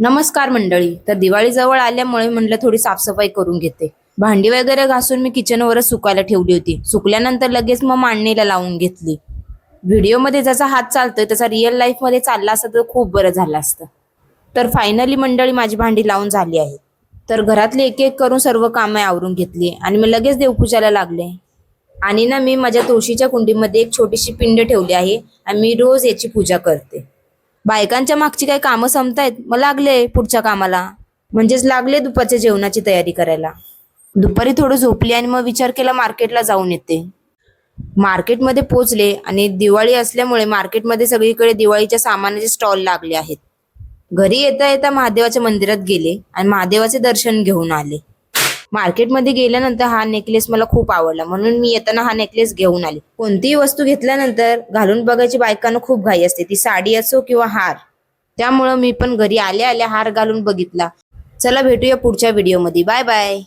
नमस्कार मंडळी. तर दिवाळी जवळ आल्यामुळे म्हणलं थोडी साफसफाई करून घेते. भांडी वगैरे घासून मी किचनवरच सुकायला ठेवली होती. सुकल्यानंतर लगेच मग मांडणीला लावून घेतली. व्हिडिओमध्ये जसा हात चालतोय तसा रिअल लाईफमध्ये चालला असता तर खूप बरं झालं असतं. तर फायनली मंडळी माझी भांडी लावून झाली आहे. तर घरातली एक एक करून सर्व कामे आवरून घेतली आणि मी लगेच देवपूजाला लागले. आणि ना मी माझ्या तुळशीच्या कुंडीमध्ये एक छोटीशी पिंड ठेवली आहे आणि मी रोज याची पूजा करते. बायकांच्या मागची काही कामं संपतायत मग लागले पुढच्या कामाला. म्हणजेच लागले दुपारच्या जेवणाची तयारी करायला. दुपारी थोडं झोपली आणि मग विचार केला मार्केटला जाऊन येते. मार्केटमध्ये पोचले आणि दिवाळी असल्यामुळे मार्केटमध्ये सगळीकडे दिवाळीच्या सामानाचे स्टॉल लागले आहेत. घरी येता येता महादेवाच्या मंदिरात गेले आणि महादेवाचे दर्शन घेऊन आले. मार्केटमध्ये गेल्यानंतर हा नेकलेस मला खूप आवडला. म्हणून मी येताना हा नेकलेस घेऊन आले. कोणतीही वस्तू घेतल्यानंतर घालून बघायची बायकांना खूप घाई असते. ती साडी असो किंवा हार. त्यामुळं मी पण घरी आल्या आल्या हार घालून बघितला. चला भेटूया पुढच्या व्हिडिओमध्ये बाय बाय